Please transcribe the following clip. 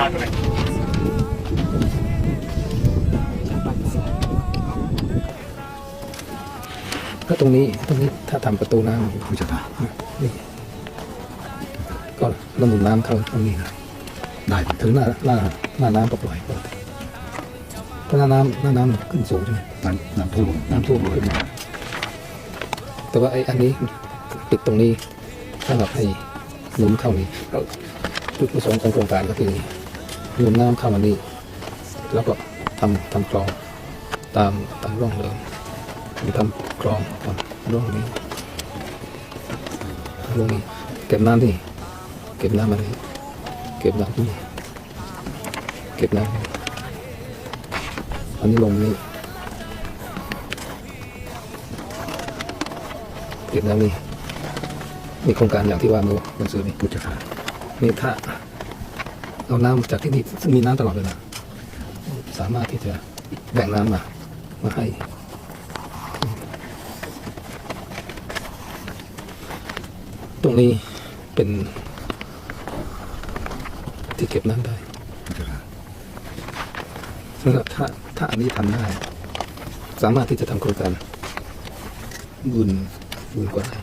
บายตัวไหนก็ตรงนี้ตรงนี้ถ้าทำประตูน้ผู้จัดการำนี่ก็ระหนุนน้ำเข้าตรงนี้นะได้ถึงหน้าหน้าหน้าน้ำก็ปล่อยปกติถ้าหน้าน้ำหน้าน้ำขึ้นสูงใช่ไหมน้ำน้ำท่วมน้ำท่วมขึ้นมาแต่ว่าไอ้อันนี้ปิดตรงนี้สำหรับให้หนุนเข้านี่แล้ว จุดประสงค์ของโครงการก็คือหนุนน้ำเข้ามานี่แล้วก็ทำทำคลองตามตามร่องเดิมหรือทำคลองตามร่องนี้ร่องนี้เก็บน้ำที่เก็บน้ำมาเลยเก็บน้ำที่เก็บน้ำอันนี้ลงนี่เก็บน้ำนี่มีโครงการอย่างที่ว่าเมื่อวันซื้อนี่ผู้จัดกา นี่ถ้าเอาน้ำจากที่นี่ซึ่งมีน้ำตลอดเวลาสามารถที่จะแบ่งน้ำมามาให้ตรงนี้เป็นที่เก็บน้ำได้ผู้จัดการซึ่งถ้าถ้าอันนี้ทำได้ สามารถที่จะทำโครงการบุญบุญกว่าได้